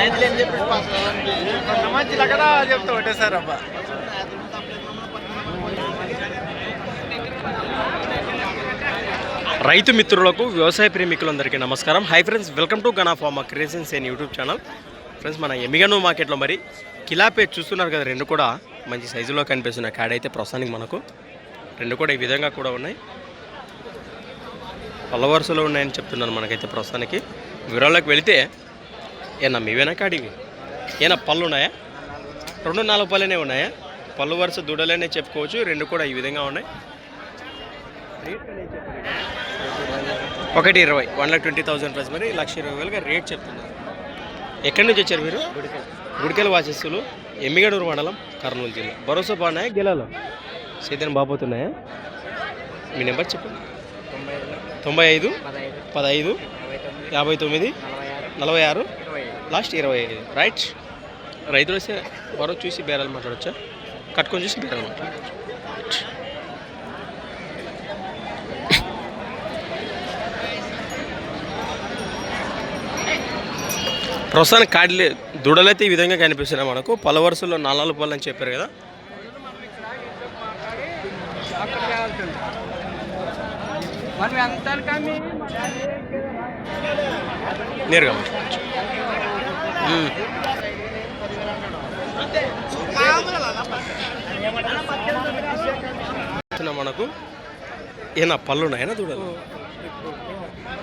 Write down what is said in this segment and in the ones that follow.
రైతులు ఏం చెప్పి మంచి అక్కడ చెప్తా ఒకటేసారి అబ్బా. రైతు మిత్రులకు వ్యవసాయ ప్రేమికులందరికీ నమస్కారం. Hi friends welcome to Gana pharma creations and YouTube channel friends మన ఎమిగను మార్కెట్లో మరి కిలాపే చూస్తున్నారు కదా రెండు కూడా మంచి సైజులో కనిపిస్తున్నాయి కాడ అయితే ప్రస్తుతానికి మనకు. రెండు కూడా ఈ విధంగా కూడా ఉన్నాయి. పల్ల వరుసలో ఉన్నాయని చెప్తున్నాను మనకైతే ప్రస్తుతానికి. వివరాల్లోకి వెళితే ఏనా మీవేనా కాడివి ఏనా పళ్ళు ఉన్నాయా? రెండు నాలుగు పళ్ళనే ఉన్నాయా? పళ్ళు వరుస దూడలనే చెప్పుకోవచ్చు రెండు కూడా ఈ విధంగా ఉన్నాయి. ఒకటి ఇరవై one lakh twenty thousand plus మరి లక్ష ఇరవై వేలుగా రేట్ చెప్తున్నారు. ఎక్కడి నుంచి వచ్చారు మీరు? గుడికెల వాచస్సులు ఎమ్మిగడూరు మండలం కర్నూలు జిల్లా. భరోసా బాగున్నాయా? గెలాలో సీతన్ బాబోతున్నాయా మీ నెంబర్ చెప్పండి. తొంభై ఐదు. పదహైదు. యాభై తొమ్మిది నలభై ఆరు లాస్ట్ ఇరవై ఐదు. రైట్ రైతులు వస్తే మరో చూసి బేరాలు మాట్లాడచ్చా? కట్టుకొని చూసి బేరాలు మాట్లాడచ్చు? ప్రస్తుతానికి కాడిలే దూడలైతే ఈ విధంగా కనిపిస్తున్నాయి మనకు. పల వరుసలో నాలుగు పళ్ళు అని చెప్పారు కదా. నేరుగా మాట్లాడచ్చు. మనకు ఏనా పళ్ళు ఉన్నాయనా దూడలు?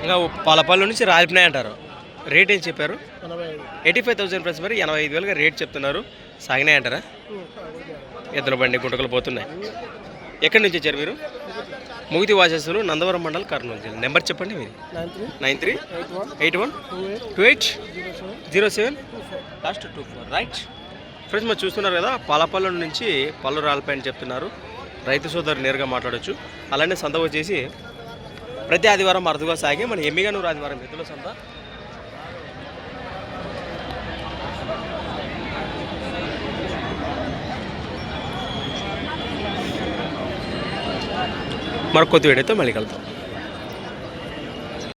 ఇంకా పాల పళ్ళు నుంచి రాలిపినాయి అంటారు. రేట్ ఏం చెప్పారు? ఎయిటీ ఫైవ్ థౌసండ్ ప్లస్ మరి ఎనభై ఐదు వేలుగా రేట్ చెప్తున్నారు. సాగినాయి అంటారా? ఎద్దుల బండి గుంటకలు పోతున్నాయి. ఎక్కడి నుంచి వచ్చారు మీరు? ముగితి వాసస్సులు నందవరం మండల్ కర్నూలు జిల్లా. నెంబర్ చెప్పండి మీరు. Nine three eight one two eight zero seven? Last two four right. Friends మరి చూస్తున్నారు కదా పాలపల్లి నుంచి పళ్ళు రాలిపోయని చెప్తున్నారు. రైతు సోదరు నేరుగా మాట్లాడొచ్చు. అలానే సంత వచ్చేసి ప్రతి ఆదివారం అరుదుగా సాగి మన ఎమ్మిగనూరు ఆదివారం ఎద్దుల సంత మరి కొత్త వీడియోతో మళ్ళీ కలుద్దాం.